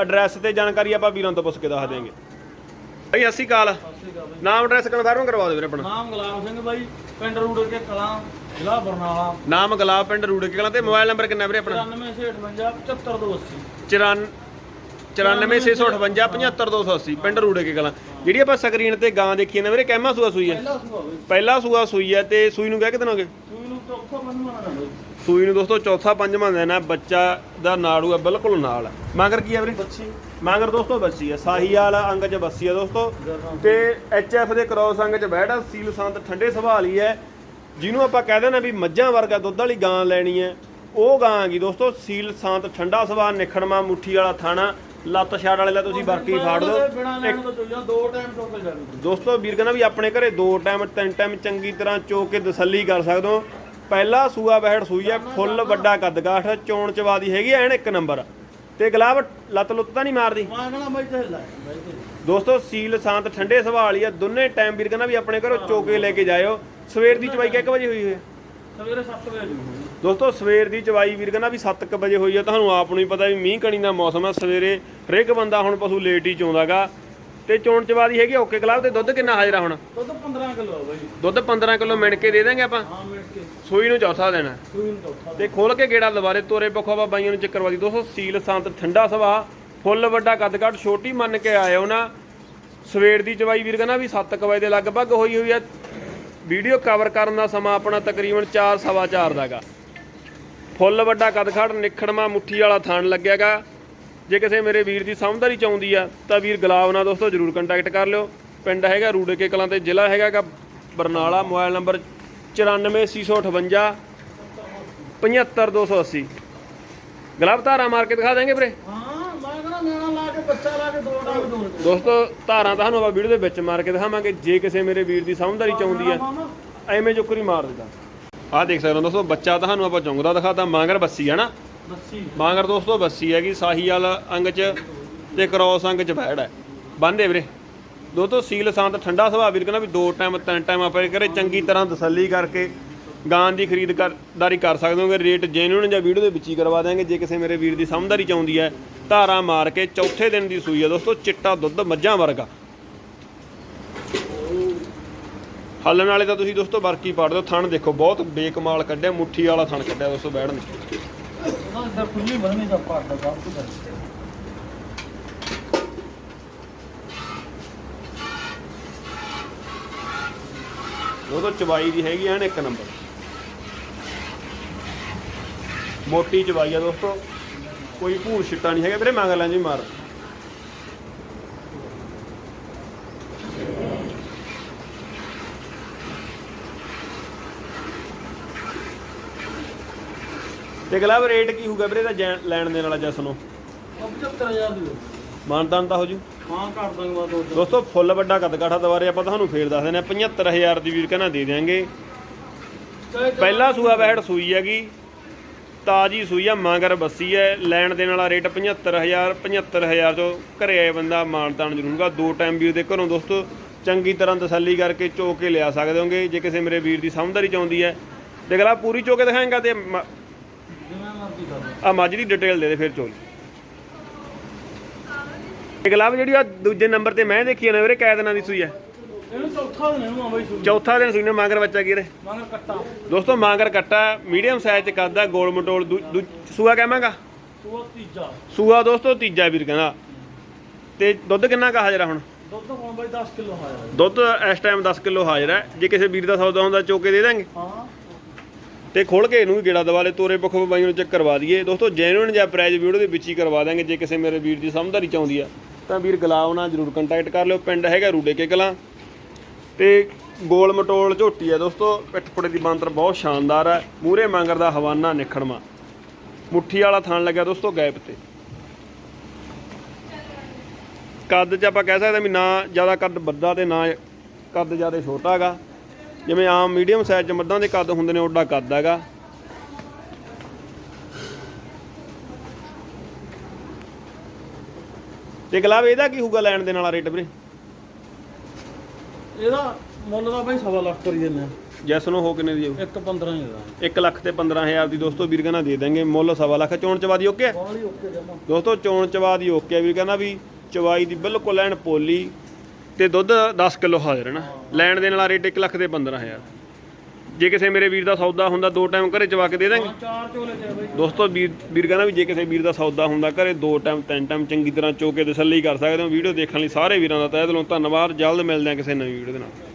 Address ਤੇ ਜਾਣਕਾਰੀ ਆਪਾਂ ਵੀਰਾਂ ਤੋਂ ਪੁੱਛ ਕੇ ਦੱਸ ਦੇਵਾਂਗੇ ਭਾਈ ਸਤਿ ਸ਼੍ਰੀ ਅਕਾਲ। ਨਾਮ ਐਡਰੈਸ ਕਨਫਰਮ ਕਰਵਾ ਦਿਓ ਵੀਰੇ ਆਪਣਾ। ਨਾਮ ਗੁਲਾਮ ਸਿੰਘ ਬਾਈ ਪਿੰਡ ਰੂੜ ਕੇ ਕਲਾਂ ਜ਼ਿਲ੍ਹਾ ਬਰਨਾਲਾ। ਨਾਮ ਗੁਲਾਬ ਪਿੰਡ ਰੂੜੇ ਕਲਾਂ ਤੇ ਮੋਬਾਈਲ ਨੰਬਰ ਕਿੰਨਾ ਵੀਰੇ ਆਪਣਾ? 9658 9465 75280 ਪਿੰਡ ਰੂੜੇ ਕੇ ਕਲਾਂ। ਜਿਹੜੀ ਆਪਾਂ ਸਕਰੀਨ ਤੇ ਗਾਂ ਦੇਖੀ ਨਾ ਵੀਰੇ ਕਹਿਮਾ ਸੂਆ ਸੂਈ ਹੈ? ਪਹਿਲਾ ਸੂਆ ਸੂਈ ਹੈ ਤੇ ਸੂਈ ਨੂੰ ਕਹਿ ਹੋ ਗਏ ਸੂਈ ਨੂੰ ਚੌਥਾ ਮੰਨਣਾ ਨਾ ਸੂਈ ਨੂੰ ਦੋਸਤੋ ਚੌਥਾ ਪੰਜਵਾਂ ਦਿਨ ਹੈ ਬੱਚਾ ਦਾ ਨਾੜੂ ਹੈ ਬਿਲਕੁਲ ਨਾਲ ਮਗਰ ਕੀ ਹੈ ਵੀਰੇ? ਬੱਚੀ। ਮਗਰ ਦੋਸਤੋ ਬੱਸੀ ਹੈ ਸਾਹੀਵਾਲ ਅੰਗ ਚ ਬੱਸੀ ਹੈ ਦੋਸਤੋ। ਤੇ ਐਚ ਐਫ ਦੇ ਕ੍ਰੋਸ ਅੰਗ ਚ ਬੈਠਾ ਸੀਲ ਸੰਤ ਠੰਡੇ ਸੁਭਾਅ ਲਈ ਹੈ। ਜਿਹਨੂੰ ਆਪਾਂ ਕਹਿ ਦੇਣਾ ਵੀ ਮੱਝਾਂ ਵਰਗਾ ਦੁੱਧ ਵਾਲੀ ਗਾਂ ਲੈਣੀ ਹੈ। ਉਹ ਗਾਂ ਹੈਗੀ ਦੋਸਤੋ ਸੀਲ ਸੰਤ ਠੰਡਾ ਸੁਭਾਅ ਨਿਖੜਮਾ ਮੁੱਠੀ ਵਾਲਾ ਥਾਣਾ ਲੱਤ ਛਾੜ ਵਾਲੇ ਦਾ ਤੁਸੀਂ ਬਾਕੀ ਫਾੜ ਦਿਓ ਦੋ ਟਾਈਮ ਦੋਸਤੋ ਵੀਰ ਕਹਿੰਦਾ ਵੀ ਆਪਣੇ ਘਰੇ ਦੋ ਟਾਈਮ ਤਿੰਨ ਟਾਈਮ ਚੰਗੀ ਤਰ੍ਹਾਂ ਚੋ ਕੇ ਤਸੱਲੀ ਕਰ ਸਕਦੇ ਹੋ। ਪਹਿਲਾ ਸੂਆ ਬਹਿੜ ਸੂਈ ਹੈ ਫੁੱਲ ਵੱਡਾ ਕੱਦਗਾਠ ਚੋਣ ਚਵਾਦੀ ਹੈਗੀ ਐਨ ਇੱਕ ਨੰਬਰ। ਤੇ ਗਲਾਬ ਲੱਤ ਲੁੱਤ ਤਾਂ ਨਹੀਂ ਮਾਰਦੀ? ਦੋਸਤੋ ਸੀਲ ਸ਼ਾਂਤ ਠੰਡੇ ਸੁਭਾਅ ਵਾਲੀ ਆ। ਦੋਨੇ ਟਾਈਮ ਵੀਰ ਕਹਿੰਦਾ ਵੀ ਆਪਣੇ ਘਰੋਂ ਚੋ ਕੇ ਲੈ ਕੇ ਜਾਇਓ। ਸਵੇਰ ਦੀ ਚਵਾਈ ਕਿੰਨੇ ਵਜੇ ਹੋਈ ਹੋਈ ਹੈ ਸਵੇਰੇ 7 ਵਜੇ ਦੋਸਤੋ ਸਵੇਰ ਦੀ ਚਵਾਈ ਵੀਰ ਕਹਿੰਦਾ ਵੀ 7:00 ਵਜੇ ਹੋਈ ਆ। ਤੁਹਾਨੂੰ ਆਪ ਨੂੰ ਹੀ ਪਤਾ ਵੀ ਮੀਂਹ ਕਣੀ ਦਾ ਮੌਸਮ ਆ। ਸਵੇਰੇ ਹਰੇਕ ਬੰਦਾ ਹੁਣ ਪਸ਼ੂ ਲੇਟ ਹੀ ਚੋਂਦਾਗਾ ਤੇ ਚੋਣ ਚਵਾਦੀ ਹੈਗੀ ਓਕੇ ਗਲਾਬ ਤੇ ਦੁੱਧ ਕਿੰਨਾ ਹਾਜ਼ਰ ਆ ਹੁਣ? ਦੁੱਧ 15 ਕਿਲੋ ਆ ਬਾਈ। ਦੁੱਧ 15 ਕਿਲੋ ਮਿਣ ਕੇ ਦੇ ਦਾਂਗੇ ਆਪਾਂ? ਹਾਂ ਕੇ। ਸੂਈ ਨੂੰ ਚੌਥਾ ਦੇਣਾ। ਸੂਈ ਨੂੰ ਚੌਥਾ ਤੇ ਖੋਲ ਕੇ ਗੇੜਾ ਲਵਾਰੇ ਤੋਰੇ ਪੱਖੋਂ ਆਪਾਂ ਬਾਈਆਂ ਨੂੰ ਚੱਕਰਵਾਦੀ ਦੋਸਤੋ ਸੀਲ ਸੰਤ ਠੰਡਾ ਸਵਾ ਫੁੱਲ ਵੱਡਾ ਕੱਦ ਕੱਟ ਛੋਟੀ ਮੰਨ ਕੇ ਆਇਓ ਨਾ। ਸਵੇਰ ਦੀ ਚਵਾਈ ਵੀਰ ਕਹਿੰਦਾ ਵੀ 7 ਵਜੇ ਦੇ ਲਗਭਗ ਹੋਈ ਹੋਈ ਹੈ ਵੀਡੀਓ ਕਵਰ ਕਰਨ ਦਾ ਸਮਾਂ ਆਪਣਾ ਤਕਰੀਬਨ 4 ਸਵਾ 4 ਦਾਗਾ ਫੁੱਲ ਵੱਡਾ ਕੱਦ ਖੜ ਨਿਖੜਮਾ ਮੁੱਠੀ ਵਾਲਾ ਥਣ ਲੱਗਿਆਗਾ। ਜੇ ਕਿਸੇ ਮੇਰੇ ਵੀਰ ਦੀ ਸਮਝਦਾਰੀ ਚਾਹੁੰਦੀ ਆ ਤਾਂ ਵੀਰ ਗੁਲਾਬ ਨਾਲ ਦੋਸਤੋ ਜਰੂਰ ਕੰਟੈਕਟ ਕਰ ਲਿਓ। ਪਿੰਡ ਹੈਗਾ ਰੂੜੇ ਕੇ ਕਲਾਂ ਤੇ ਜ਼ਿਲ੍ਹਾ ਹੈਗਾਗਾ ਬਰਨਾਲਾ ਮੋਬਾਈਲ ਨੰਬਰ 94658 75280 ਗੁਲਾਬ ਧਾਰਾ ਮਾਰ ਕੇ ਦਿਖਾ ਦਾਂਗੇ ਵੀਰੇ? ਹਾਂ ਮੈਂ ਕਹਣਾ ਨਿਆਣਾ ਲਾ ਕੇ ਬੱਚਾ ਲਾ ਕੇ ਦੋ ਟਾਈਮ ਦੋ ਦੋਸਤੋ ਧਾਰਾਂ ਤੁਹਾਨੂੰ ਆਪਾਂ ਵੀਡੀਓ ਦੇ ਵਿੱਚ ਮਾਰ ਕੇ ਦਿਖਾਵਾਂਗੇ ਜੇ ਕਿਸੇ ਮੇਰੇ ਵੀਰ ਦੀ ਸਮਝਦਾਰੀ ਚਾਹੁੰਦੀ ਆ ਐਵੇਂ ਜੁਕਰੀ ਮਾਰ ਦਿੰਦਾ। ਆਹ ਦੇਖ ਸਕਦੇ ਹੋ ਦੋਸਤੋ ਬੱਚਾ ਤੁਹਾਨੂੰ ਆਪਾਂ ਚੁੰਗਦਾ ਦਿਖਾਤਾ ਮਾਂਗਰ ਬੱਸੀ ਆ ਨਾ। ਬੱਸੀ ਮਾਂਗਰ ਦੋਸਤੋ ਬੱਸੀ ਹੈਗੀ, ਸਾਹੀਵਾਲ ਅੰਗ ਚ ਤੇ ਕ੍ਰੋਸ ਅੰਗ ਚ ਬੈੜ ਹੈ। ਬੰਦੇ ਵੀਰੇ। ਦੋਸਤੋ ਸੀਲ ਸੰਤ ਠੰਡਾ ਸੁਭਾਅ, ਵੀਰ ਕਹਿੰਦਾ ਵੀ ਦੋ ਟਾਈਮ ਤਿੰਨ ਟਾਈਮ ਆਪਾਂ ਕਰੇ, ਚੰਗੀ ਤਰ੍ਹਾਂ ਤਸੱਲੀ ਕਰਕੇ ਗਾਂ ਦੀ ਖਰੀਦਦਾਰੀ ਕਰ ਸਕਦੇ ਹੋਗੇ। ਰੇਟ ਜੈਨੂਨ ਜਾਂ ਵੀਡੀਓ ਦੇ ਵਿੱਚ ਹੀ ਕਰਵਾ ਦਾਂਗੇ ਜੇ ਕਿਸੇ ਮੇਰੇ ਵੀਰ ਦੀ ਸਮਝਦਾਰੀ ਚਾਹੁੰਦੀ ਹੈ, ਧਾਰਾ ਮਾਰ ਕੇ ਚੌਥੇ ਦਿਨ ਦੀ ਸੂਈ ਹੈ ਦੋਸਤੋ, ਚਿੱਟਾ ਦੁੱਧ ਮੱਝਾਂ ਵਰਗਾ। ਹੱਲਣ ਵਾਲੇ ਤਾਂ ਤੁਸੀਂ ਦੋਸਤੋ ਵਰਕੀ ਪਾੜ ਦਿਓ, ਥਣ ਦੇਖੋ, ਬਹੁਤ ਬੇਕਮਾਲ ਕੱਢਿਆ, ਮੁੱਠੀ ਵਾਲਾ ਥਣ ਕੱਢਿਆ ਦੋਸਤੋ ਬੈੜ ਨੇ ਅੰਦਰ ਖੁੱਲੀ ਬੰਨਣੀ ਦਾ ਪਾੜ ਦਾ, ਸਭ ਕੁਝ ਉਹ ਤਾਂ ਚਵਾਈ ਦੀ ਹੈਗੀ ਐਨ ਇੱਕ ਨੰਬਰ। ਮੋਟੀ ਚਵਾਈ ਆ ਦੋਸਤੋ। ਕੋਈ ਭੂਰ ਛਿੱਟਾ ਨਹੀਂ ਹੈਗਾ। ਵੀਰੇ ਮੰਗ ਲਾਂ ਜੀ ਮਾਰ। ਤੇ ਗਲਾਬ ਰੇਟ ਕੀ ਹੋਊਗਾ ਵੀਰੇ ਦਾ ਲੈਣ ਦੇਣ ਵਾਲਾ ਜਸ ਨੂੰ। 75000 ਦੀ ਮਾਨਤਾਨ ਤਾਂ ਹੋ ਜੂ। ਹਾਂ ਕਰ ਦਾਂਗਾ ਦੋ ਦੋ ਦੋਸਤੋ ਫੁੱਲ ਵੱਡਾ ਕੱਦ ਕਾਠਾ ਦੁਬਾਰੇ ਆਪਾਂ ਤੁਹਾਨੂੰ ਫੇਰ ਦੱਸ ਦਿੰਦੇ ਆ 75000 ਦੀ ਵੀਰ ਕਹਿੰਦਾ ਦੇ ਦਿਆਂਗੇ। ਪਹਿਲਾ ਸੂਆ ਬੈੜ ਸੂਈ ਹੈਗੀ ਤਾਜੀ ਸੂਈ ਆ ਮਾਂਗਰ ਬੱਸੀ ਹੈ ਲੈਣ ਦੇਣ ਵਾਲਾ ਰੇਟ 75000 75000 ਤੋਂ ਘਰੇ ਆਏ ਬੰਦਾ ਮਾਨਤਾਨ ਜ਼ਰੂਰਗਾ ਦੋ ਟਾਈਮ ਵੀ ਉਹਦੇ ਘਰੋਂ ਦੋਸਤੋ ਚੰਗੀ ਤਰ੍ਹਾਂ ਤਸੱਲੀ ਕਰਕੇ ਚੋ ਕੇ ਲਿਆ ਸਕਦੇ ਹੋਗੇ ਜੇ ਕਿਸੇ ਮੇਰੇ ਵੀਰ ਦੀ ਸਮਝਦਾਰੀ ਚਾਹੁੰਦੀ ਹੈ। ਦੇਖ ਲਾ ਪੂਰੀ ਚੋ ਕੇ ਦਿਖਾਏਗਾ ਤੇ ਮ- ਜਿਵੇਂ ਮਰਜ਼ੀ ਕਰ ਲਓ ਆ ਮੱਝ ਦੀ ਡਿਟੇਲ ਦੇ ਦੇ ਫਿਰ ਚੋਲ ਗਲਾਬ ਜਿਹੜੀ ਆ ਦੂਜੇ ਨੰਬਰ ਤੇ ਮੈਂ ਦੇਖੀ ਨਾ ਵੀਰੇ ਕੈ ਦਿਨਾਂ ਦੀ ਸੂਈ ਹੈ ਇਹਨੂੰ ਚੌਥਾ ਦਿਨ ਇਹਨੂੰ ਸੂਈ। ਚੌਥਾ ਦਿਨ ਸੂਈ ਨੇ ਮਾਂਗਰ ਬੱਚਾ ਕੀ ਰੇ ਮਗਰ ਕੱਟਾ। ਦੋਸਤੋ ਮਾਂਗਰ ਕੱਟਾ ਮੀਡੀਅਮ ਸਾਈਜ਼ ਚ ਕਰਦਾ ਗੋਲ ਮਟੋਲ ਸੂਆ ਕਹਾਂਗਾ ਤੀਜਾ। ਸੂਆ ਦੋਸਤੋ ਤੀਜਾ ਵੀਰ ਕਹਿੰਦਾ। ਤੇ ਦੁੱਧ ਕਿੰਨਾ ਕਾ ਹਾਜ਼ਰ ਹੁਣ? ਦੁੱਧ ਹੁਣ ਬਈ 10 ਕਿਲੋ ਆਇਆ ਦੁੱਧ ਇਸ ਟਾਈਮ 10 ਕਿਲੋ ਹਾਜ਼ਰ ਹੈ। ਜੇ ਕਿਸੇ ਵੀਰ ਦਾ ਸੌਦਾ ਹੁੰਦਾ ਚੋਕੇ ਦੇ ਦਾਂਗੇ। ਹਾਂ। ਤੇ ਖੋਲ ਕੇ ਇਹਨੂੰ ਵੀ ਗੇੜਾ ਦਵਾ ਦਵਾਲੇ ਤੋਰੇ ਪੱਖੋਂ ਬਾਈ ਨੂੰ ਚੈੱਕ ਕਰਵਾ ਦਈਏ। ਦੋਸਤੋ ਜੈਨੂਇਨ ਜਾਂ ਪ੍ਰਾਈਜ਼ ਵੀਡੀਓ ਦੇ ਵਿੱਚ ਹੀ ਕਰਵਾ ਦਾਂਗੇ ਜੇ ਕਿਸੇ ਮੇਰੇ ਵੀਰ ਦੀ ਸਮਝਦਾਰੀ ਚਾਹੁੰਦੀ ਆ। ਤਾਂ ਵੀਰ ਗੁਲਾਬ ਨਾਲ ਜਰੂਰ ਕੰਟੈਕਟ ਕਰ ਲਿਓ, ਪਿੰਡ ਹੈਗਾ ਰੂਡੇ ਕੇ ਕਲਾਂ ਤੇ ਗੋਲ ਮਟੋਲ ਝੋਟੀ ਆ ਦੋਸਤੋ ਪਿੱਠ ਪੁੜੇ ਦੀ ਬਾਂਦਰ ਬਹੁਤ ਸ਼ਾਨਦਾਰ ਹੈ ਮੂਰੇ ਮੰਗਰ ਦਾ ਹਵਾਨਾ ਨਿਖੜਮਾ ਮੁੱਠੀ ਵਾਲਾ ਥਣ ਲੱਗਿਆ ਦੋਸਤੋ ਗੈਪ ਤੇ। ਕੱਦ 'ਚ ਆਪਾਂ ਕਹਿ ਸਕਦੇ ਵੀ ਨਾ ਜ਼ਿਆਦਾ ਕੱਦ ਵੱਡਾ ਤੇ ਨਾ ਕੱਦ ਜ਼ਿਆਦਾ ਛੋਟਾ ਹੈਗਾ। ਜਿਵੇਂ ਆਮ ਮੀਡੀਅਮ ਸਾਈਜ਼ 'ਚ ਮੱਝਾਂ ਦੇ ਕੱਦ ਹੁੰਦੇ ਨੇ ਓਡਾ ਕੱਦ ਹੈਗਾ। ਤੇ ਗਲਾਬ ਇਹਦਾ ਕੀ ਹੋਊਗਾ ਲੈਣ ਦੇ ਨਾਲ ਰੇਟ ਵੀਰੇ? ਇਹਦਾ ਮੁੱਲ ਦਾ ਬਾਈ ਸਵਾ ਲੱਖ ਕਰੀ ਦਿੰਦੇ ਆ। ਜੈਸ ਨੂੰ ਹੋ ਕਿੰਨੇ ਦੀ ਜਾਊ ਇੱਕ 15 ਹੀ ਦਾ 1 ਲੱਖ ਤੇ 15000 ਦੀ ਦੋਸਤੋ ਵੀਰ ਕਹਿੰਦਾ ਦੇ ਦਾਂਗੇ ਮੁੱਲ ਸਵਾ ਲੱਖ। ਚੋਣ ਚਵਾਦੀ ਓਕੇ ਹੈ ਬਾਲੀ ਓਕੇ ਜਮਾ। ਦੋਸਤੋ ਚੋਣ ਚਵਾਦੀ ਓਕੇ ਹੈ ਵੀਰ ਕਹਿੰਦਾ ਵੀ ਚਵਾਈ ਦੀ ਬਿਲਕੁਲ ਐਨ ਪੋਲੀ। ਤੇ ਦੁੱਧ 10 ਕਿਲੋ ਹਾਜ਼ਰ ਹੈ ਨਾ। ਲੈਣ ਦੇ ਨਾਲ ਰੇਟ 1 ਲੱਖ ਤੇ 15000 ਜੇ ਕਿਸੇ ਮੇਰੇ ਵੀਰ ਦਾ ਸੌਦਾ ਹੁੰਦਾ ਦੋ ਟਾਈਮ ਘਰੇ ਚਵਾ ਕੇ ਦੇ ਦਾਂਗੇ। ਚਾਰ ਚੋਲੇ ਆ ਬਾਈ। ਦੋਸਤੋ ਵੀਰ ਵੀਰ ਕਹਿੰਦਾ ਵੀ ਜੇ ਕਿਸੇ ਵੀਰ ਦਾ ਸੌਦਾ ਹੁੰਦਾ ਘਰੇ ਦੋ ਟਾਈਮ ਤਿੰਨ ਟਾਈਮ ਚੰਗੀ ਤਰ੍ਹਾਂ ਚੋ ਕੇ ਤਸੱਲੀ ਕਰ ਸਕਦੇ ਹੋ। ਵੀਡੀਓ ਦੇਖਣ ਲਈ ਸਾਰੇ ਵੀਰਾਂ ਦਾ ਤਹਿ ਦਿਲੋਂ ਧੰਨਵਾਦ। ਜਲਦ ਮਿਲਦੇ ਹਾਂ ਕਿਸੇ ਨਵੀਂ ਵੀਡੀਓ ਦੇ ਨਾਲ।